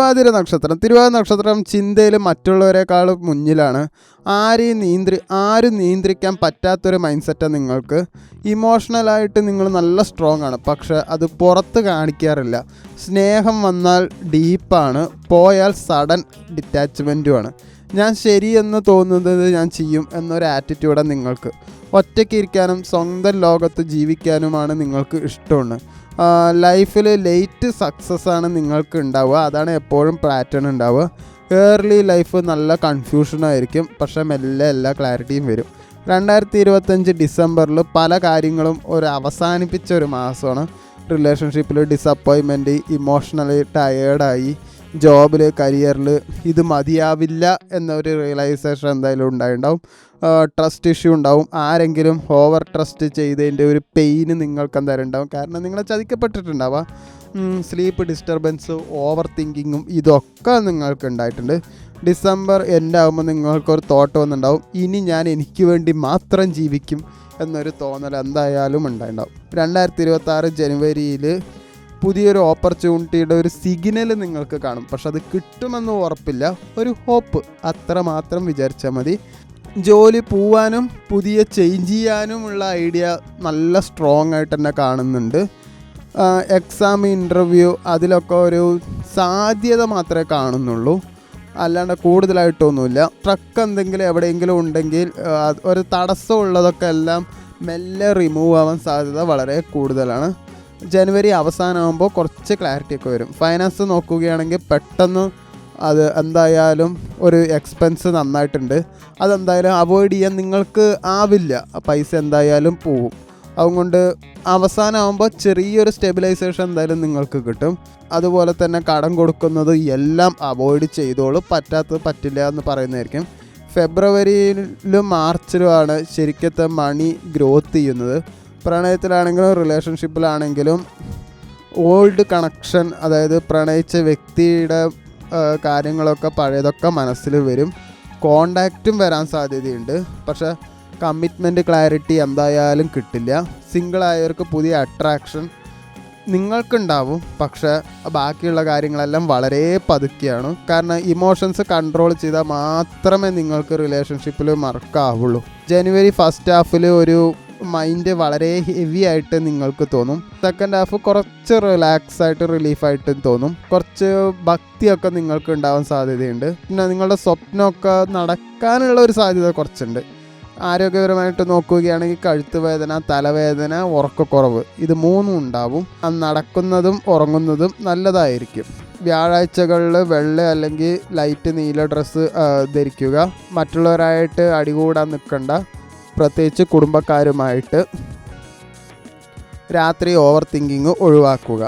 തിരുവാതിര നക്ഷത്രം. തിരുവാതിര നക്ഷത്രം ചിന്തയിൽ മറ്റുള്ളവരെക്കാൾ മുന്നിലാണ്. ആരെയും നിയന്ത്രി ആരും നിയന്ത്രിക്കാൻ പറ്റാത്തൊരു മൈൻഡ് സെറ്റാണ് നിങ്ങൾക്ക്. ഇമോഷണലായിട്ട് നിങ്ങൾ നല്ല സ്ട്രോങ് ആണ്. പക്ഷെ അത് പുറത്ത് കാണിക്കാറില്ല. സ്നേഹം വന്നാൽ ഡീപ്പാണ് പോയാൽ സഡൻ ഡിറ്റാച്ച്മെന്റുമാണ് ഞാൻ ശരിയെന്ന് തോന്നുന്നത് ഞാൻ ചെയ്യും എന്നൊരു ആറ്റിറ്റ്യൂഡാണ് നിങ്ങൾക്ക്. ഒറ്റയ്ക്ക് ഇരിക്കാനും സ്വന്തം ലോകത്ത് ജീവിക്കാനുമാണ് നിങ്ങൾക്ക് ഇഷ്ടമാണ്. ലൈഫിൽ ലേറ്റ് സക്സസ് ആണ് നിങ്ങൾക്ക് ഉണ്ടാവുക. അതാണ് എപ്പോഴും പാറ്റേൺ ഉണ്ടാവുക. ഏർലി ലൈഫ് നല്ല കൺഫ്യൂഷനായിരിക്കും പക്ഷേ മെല്ലെ എല്ലാ ക്ലാരിറ്റിയും വരും. രണ്ടായിരത്തി ഇരുപത്തഞ്ച് ഡിസംബറിൽ പല കാര്യങ്ങളും ഒരു അവസാനിപ്പിച്ച ഒരു മാസമാണ്. റിലേഷൻഷിപ്പിൽ ഡിസപ്പോയിൻമെന്റ് ഇമോഷണലി ടയേർഡായി ജോബിൽ കരിയറിൽ ഇത് മതിയാവില്ല എന്നൊരു റിയലൈസേഷൻ എന്തായാലും ഉണ്ടായിട്ടുണ്ടാവും ട്രസ്റ്റ് ഇഷ്യൂ ഉണ്ടാവും. ആരെങ്കിലും ഓവർ ട്രസ്റ്റ് ചെയ്തതിന്റെ ഒരു പെയിന് നിങ്ങൾക്ക് എന്തായാലും ഉണ്ടാവും. കാരണം നിങ്ങൾ ചതിക്കപ്പെട്ടിട്ടുണ്ടാവുക. സ്ലീപ്പ് ഡിസ്റ്റർബൻസ് ഓവർ തിങ്കിങ്ങും ഇതൊക്കെ നിങ്ങൾക്ക് ഉണ്ടായിട്ടുണ്ട്. ഡിസംബർ എൻഡ് ആകുമ്പോൾ നിങ്ങൾക്കൊരു തോട്ട് വന്നിട്ടുണ്ടാവും ഇനി ഞാൻ എനിക്ക് വേണ്ടി മാത്രം ജീവിക്കും എന്നൊരു തോന്നൽ എന്തായാലും ഉണ്ടായിട്ടുണ്ടാവും രണ്ടായിരത്തി ഇരുപത്തി ജനുവരിയിൽ പുതിയൊരു ഓപ്പർച്യൂണിറ്റിയുടെ ഒരു സിഗ്നൽ നിങ്ങൾക്ക് കാണും. പക്ഷെ അത് കിട്ടുമെന്ന് ഉറപ്പില്ല. ഒരു ഹോപ്പ് അത്ര മാത്രം വിചാരിച്ചാൽ മതി. ജോലി പോവാനും പുതിയ ചേഞ്ച് ചെയ്യാനുമുള്ള ഐഡിയ നല്ല സ്ട്രോങ് ആയിട്ട് തന്നെ കാണുന്നുണ്ട്. എക്സാം ഇന്റർവ്യൂ അതിലൊക്കെ ഒരു സാധ്യത മാത്രമേ കാണുന്നുള്ളൂ. അല്ലാണ്ട് കൂടുതലായിട്ടൊന്നുമില്ല. ട്രക്ക് എന്തെങ്കിലും എവിടെയെങ്കിലും ഉണ്ടെങ്കിൽ ഒരു തടസ്സമുള്ളതൊക്കെ എല്ലാം മെല്ലെ റിമൂവ് ആവാൻ സാധ്യത വളരെ കൂടുതലാണ്. ജനുവരി അവസാനമാകുമ്പോൾ കുറച്ച് ക്ലാരിറ്റി ഒക്കെ വരും. ഫൈനാൻസ് നോക്കുകയാണെങ്കിൽ പെട്ടെന്ന് അത് എന്തായാലും ഒരു എക്സ്പെൻസ് നന്നായിട്ടുണ്ട്. അതെന്തായാലും അവോയ്ഡ് ചെയ്യാൻ നിങ്ങൾക്ക് ആവില്ല. പൈസ എന്തായാലും പോവും. അതുകൊണ്ട് അവസാനമാകുമ്പോൾ ചെറിയൊരു സ്റ്റെബിലൈസേഷൻ എന്തായാലും നിങ്ങൾക്ക് കിട്ടും. അതുപോലെ തന്നെ കടം കൊടുക്കുന്നത് എല്ലാം അവോയ്ഡ് ചെയ്തോളൂ. പറ്റാത്തത് പറ്റില്ല എന്ന് പറയുന്നതായിരിക്കും. ഫെബ്രുവരിയിലും മാർച്ചിലുമാണ് ശരിക്കത്തെ മണി ഗ്രോത്ത് ചെയ്യുന്നത്. പ്രണയത്തിലാണെങ്കിലും റിലേഷൻഷിപ്പിലാണെങ്കിലും ഓൾഡ് കണക്ഷൻ അതായത് പ്രണയിച്ച വ്യക്തിയുടെ കാര്യങ്ങളൊക്കെ പഴയതൊക്കെ മനസ്സിൽ വരും. കോണ്ടാക്റ്റും വരാൻ സാധ്യതയുണ്ട്. പക്ഷെ കമ്മിറ്റ്മെന്റ് ക്ലാരിറ്റി എന്തായാലും കിട്ടില്ല. സിംഗിൾ ആയവർക്ക് പുതിയ അട്രാക്ഷൻ നിങ്ങൾക്കുണ്ടാവും. പക്ഷേ ബാക്കിയുള്ള കാര്യങ്ങളെല്ലാം വളരെ പതുക്കെയാണ്. കാരണം ഇമോഷൻസ് കൺട്രോൾ ചെയ്താൽ മാത്രമേ നിങ്ങൾക്ക് റിലേഷൻഷിപ്പിൽ മറക്കാവുള്ളൂ ജനുവരി ഫസ്റ്റ് ഹാഫിൽ ഒരു മൈൻഡ് വളരെ ഹെവി ആയിട്ട് നിങ്ങൾക്ക് തോന്നും. സെക്കൻഡ് ഹാഫ് കുറച്ച് റിലാക്സ് ആയിട്ട് റിലീഫായിട്ട് തോന്നും. കുറച്ച് ഭക്തിയൊക്കെ നിങ്ങൾക്ക് ഉണ്ടാവാൻ സാധ്യതയുണ്ട്. പിന്നെ നിങ്ങളുടെ സ്വപ്നമൊക്കെ നടക്കാനുള്ള ഒരു സാധ്യത കുറച്ചുണ്ട്. ആരോഗ്യപരമായിട്ട് നോക്കുകയാണെങ്കിൽ കഴുത്ത് വേദന തലവേദന ഉറക്കക്കുറവ് ഇത് മൂന്നും ഉണ്ടാവും. നടക്കുന്നതും ഉറങ്ങുന്നതും നല്ലതായിരിക്കും. വ്യാഴാഴ്ചകളിൽ വെള്ള അല്ലെങ്കിൽ ലൈറ്റ് നീല ഡ്രസ്സ് ധരിക്കുക. മറ്റുള്ളവരായിട്ട് അടികൂടാൻ നിൽക്കണ്ട. പ്രത്യേകിച്ച് കുടുംബക്കാരുമായിട്ട് രാത്രി ഓവർ തിങ്കിങ് ഒഴിവാക്കുക.